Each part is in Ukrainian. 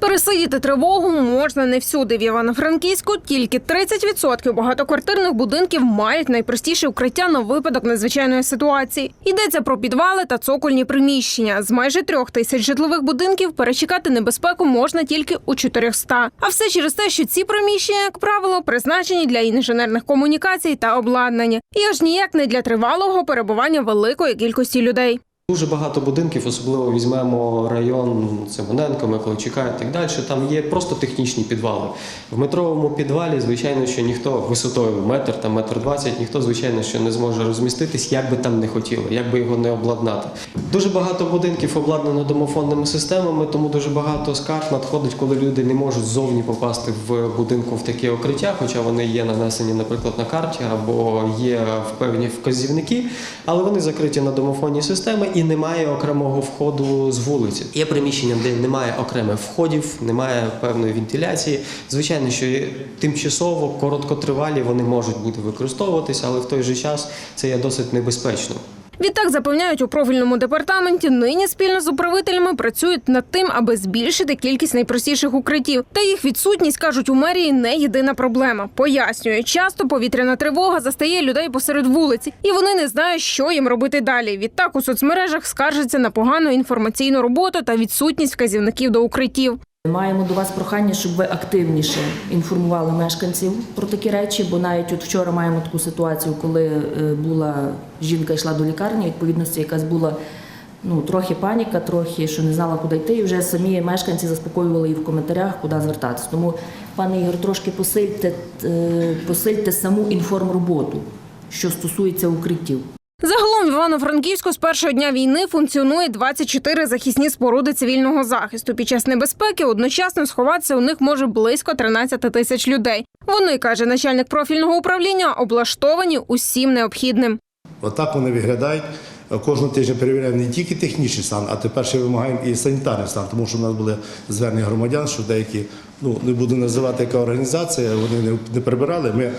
Пересидіти тривогу можна не всюди. В Івано-Франківську тільки 30% багатоквартирних будинків мають найпростіше укриття на випадок надзвичайної ситуації. Йдеться про підвали та цокольні приміщення. З майже трьох тисяч житлових будинків перечекати небезпеку можна тільки у 400. А все через те, що ці приміщення, як правило, призначені для інженерних комунікацій та обладнання, і аж ніяк не для тривалого перебування великої кількості людей. Дуже багато будинків, особливо візьмемо район Симоненко, Миколайчука і так далі. Там є просто технічні підвали. В метровому підвалі, звичайно, що ніхто висотою метр та метр двадцять, ніхто, звичайно, що не зможе розміститись, як би там не хотіли, як би його не обладнати. Дуже багато будинків обладнано домофонними системами, тому дуже багато скарг надходить, коли люди не можуть ззовні попасти в будинку в таке укриття, хоча вони є нанесені, наприклад, на карті або є в певні вказівники, але вони закриті на домофонні системи і немає окремого входу з вулиці. Є приміщення, де немає окремих входів, немає певної вентиляції. Звичайно, що тимчасово, короткотривалі вони можуть бути використовуватися, але в той же час це є досить небезпечно. Відтак запевняють у профільному департаменті. Нині спільно з управителями працюють над тим, аби збільшити кількість найпростіших укриттів. Та їх відсутність кажуть у мерії не єдина проблема. Пояснюють, часто повітряна тривога застає людей посеред вулиці, і вони не знають, що їм робити далі. Відтак у соцмережах скаржаться на погану інформаційну роботу та відсутність вказівників до укриттів. Маємо до вас прохання, щоб ви активніше інформували мешканців про такі речі, бо навіть от вчора маємо таку ситуацію, коли е, була жінка йшла до лікарні, відповідності якась була ну трохи паніка, трохи що не знала, куди йти, і вже самі мешканці заспокоювали її в коментарях, куди звертатися. Тому, пане Ігор, трошки посильте, е, посильте саму інформроботу, що стосується укриттів. Загалом в Івано-Франківську з першого дня війни функціонує 24 захисні споруди цивільного захисту. Під час небезпеки одночасно сховатися у них може близько 13 тисяч людей. Вони, каже начальник профільного управління, облаштовані усім необхідним. Отак вони виглядають. Кожного тижня перевіряємо не тільки технічний стан, а тепер ще вимагаємо і санітарний стан, тому що в нас були звернення громадян, що деякі, ну не буду називати яка організація, вони не, прибирали. Ми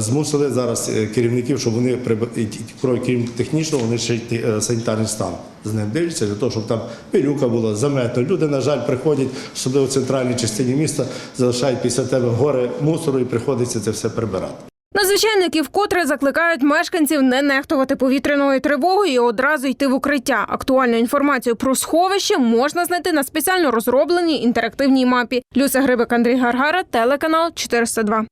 змусили зараз е, керівників, щоб вони приб- крім крім технічного, вони ще й е, санітарний стан з ним дивляться, для того, щоб там пилюка була заметно. Люди, на жаль, приходять, особливо в центральній частині міста, залишають після тебе гори мусору і приходиться це все прибирати. Надзвичайники вкотре закликають мешканців не нехтувати повітряною тривогою і одразу йти в укриття. Актуальну інформацію про сховище можна знайти на спеціально розробленій інтерактивній мапі. Люся Грибик, Андрій Гаргара, телеканал 402.